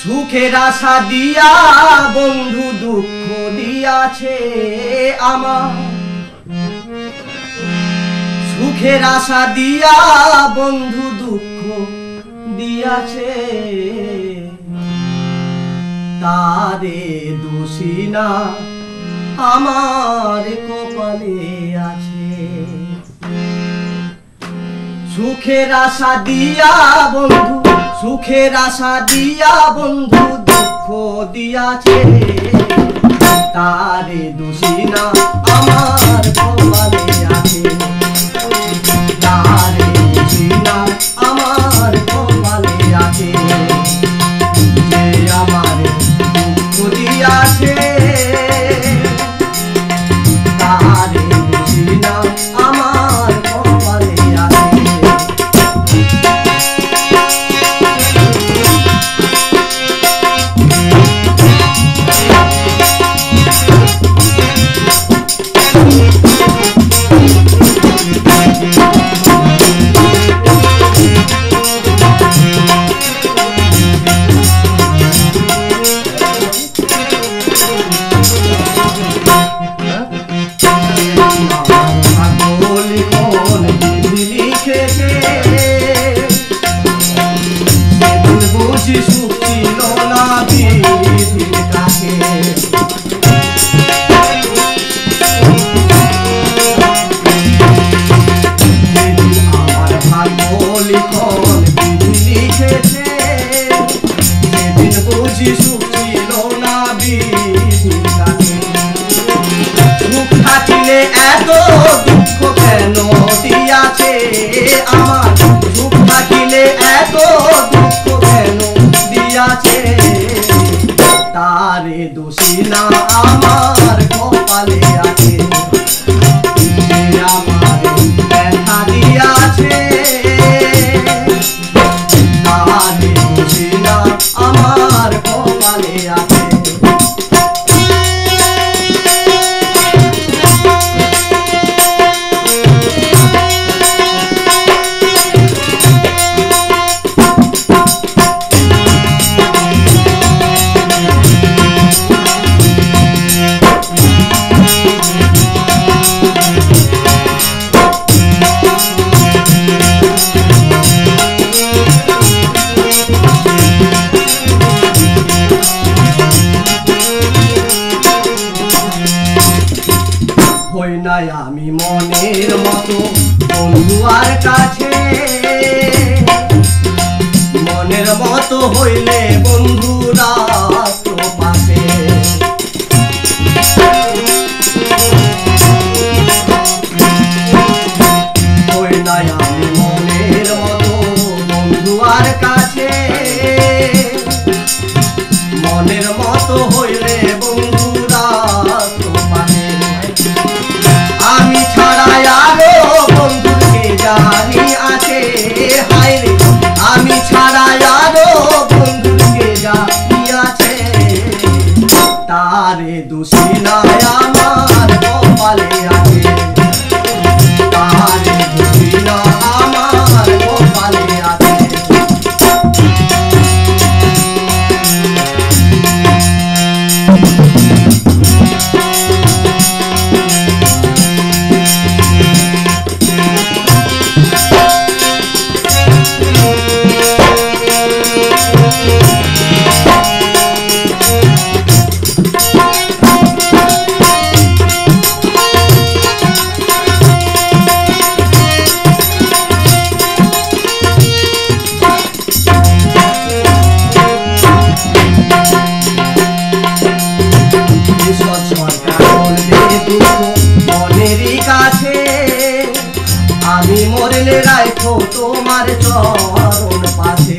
সুখের আশা দিয়া, বন্ধু দুঃখ দিয়াছে আমার। সুখের আশা দিয়া, বন্ধু দুঃখ দিয়াছে। তারে দোষী না, আমার কপালে আছে। সুখের আশা দিয়া, বন্ধু সুখের আশা দিয়া বন্ধু দুঃখ দিয়াছে। তারে দোষী না আমার লিখেছে সেদিন বুঝি সুখ ছিল না সুখ দুঃখ কেন দিয়াছে আমার সুখ থাকিলে তারে দোষী না আমার। হই নাই আমি মনের মতো বন্ধু আর কাছে। মনের মতো হইলে বন্ধুরা রাখো তোমার চরণ পাশে।